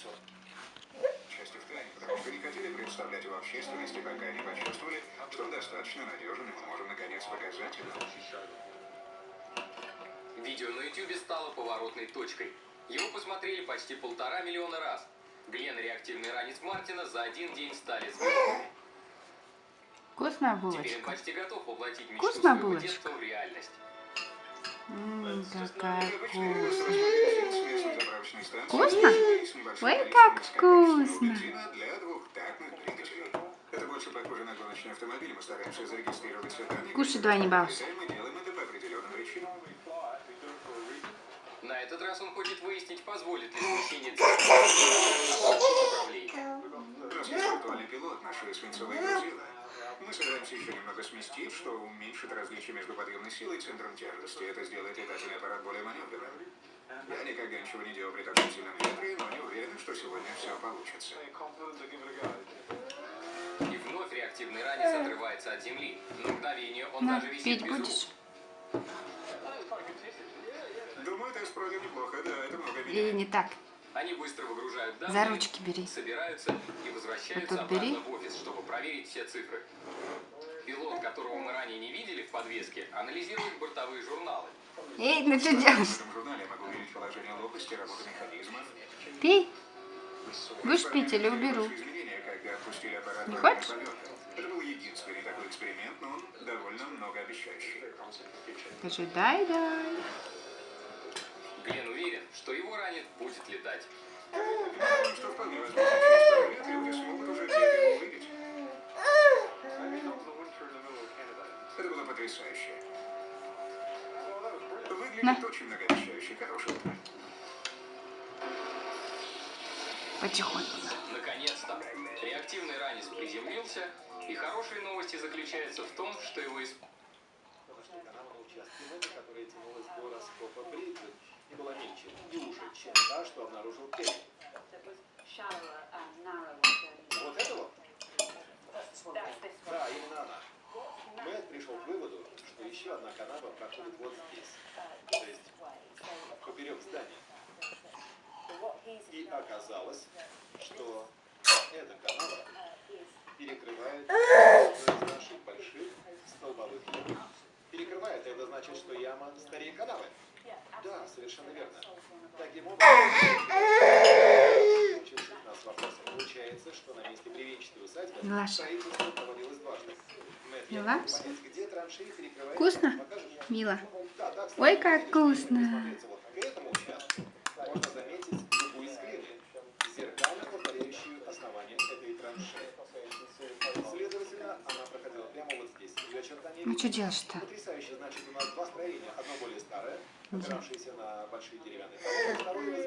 лицо. К не хотели представлять его общественности, пока не почувствовали, что он достаточно надежен, и мы можем наконец показать это. Видео на YouTube стало поворотной точкой. Его посмотрели почти полтора миллиона раз. Глен и реактивный ранец Мартина за один день стали звездами. Вкусная булочка. Теперь почти готов воплотить мечту своего булочка. детства в реальность. М какая вкусная. Вкусно? Ой, как вкусно. Кушай, определенным причинам. На этот раз он хочет выяснить, позволит ли пилот, грузила, мы собираемся еще немного сместить, что уменьшит различие между подъемной силой и центром тяжести. Это сделает летательный аппарат более маневренным. Я никогда ничего не делал при таком сильном ветре, но не уверен, что сегодня все получится. И вновь реактивный ранец отрывается от земли. На мгновение он На, даже висит без рук. будешь? Думаю, тест пройден неплохо, да, это много Или меняет. не так? Они быстро выгружают За данные, ручки бери. собираются и возвращаются Вот тут обратно бери. в офис, чтобы проверить все цифры. Которого мы ранее не видели в подвеске, анализирует бортовые журналы. Эй, ну что В делаешь? этом журнале я могу увидеть положение лопасти, работу механизмов. Пей. Будешь пить или уберу? Не хочешь? Это был единственный такой эксперимент, но он довольно многообещающий. Скажи дай-дай. Глен уверен, что его ранит будет летать. Что вполне возможно, потрясающе. Выглядит На. очень многообещающе. Хорошего утра. Потихоньку. Наконец-то! Реактивный ранец приземлился, и хорошие новости заключаются в том, что его исп... которая тянулась до раскопа Брейдвин и была меньше и уже, чем та, что обнаружил Кевин. Вот это вот? Да, именно она. Мэтт пришел к выводу, что еще одна канава проходит вот здесь, то есть поперек здания. И оказалось, что эта канава перекрывает одну из наших больших столбовых ям. Перекрывает, это значит, что яма старее канавы. Да, совершенно верно. Таким образом, мучивших нас вопросом, получается, что на месте бревенчатой усадьбы Милаша. строительство проводилось дважды. Мэтт, я Вкусно? Так, Ой, как вкусно. Ну что делаешь-то? Потрясающе, значит, у нас два строения. Одно более старое, на большие деревянные второе.